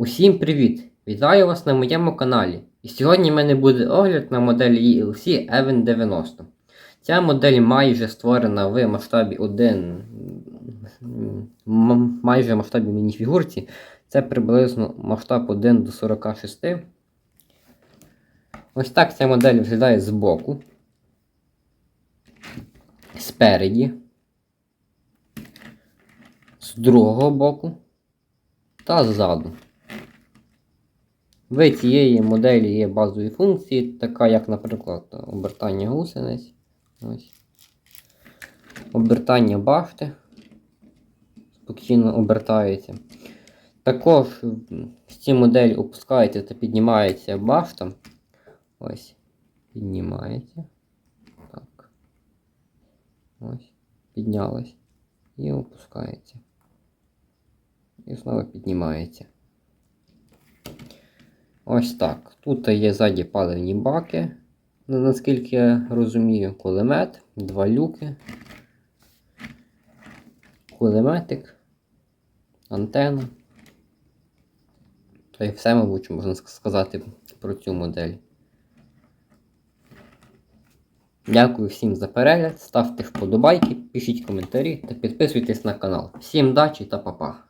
Усім привіт! Вітаю вас на моєму каналі. І сьогодні в мене буде огляд на модель ELC Even 90. Ця модель майже створена в масштабі 1, майже в масштабі мініфігурці. Це приблизно масштаб 1 до 46. Ось так ця модель виглядає збоку, спереді, з другого боку та ззаду. В цієї моделі є базові функції, така як, наприклад, обертання гусениць, ось. обертання башти, спокійно обертається. Також в цій моделі опускається та піднімається башта. Ось. Піднімається. Так. Ось. Піднялась. І опускається. І знову піднімається. Ось так. Тут є ззаді паливні баки, наскільки я розумію, кулемет, два люки, кулеметик, антенна. Та й все, мабуть, можна сказати про цю модель. Дякую всім за перегляд, ставте вподобайки, пишіть коментарі та підписуйтесь на канал. Всім дачі та па-па!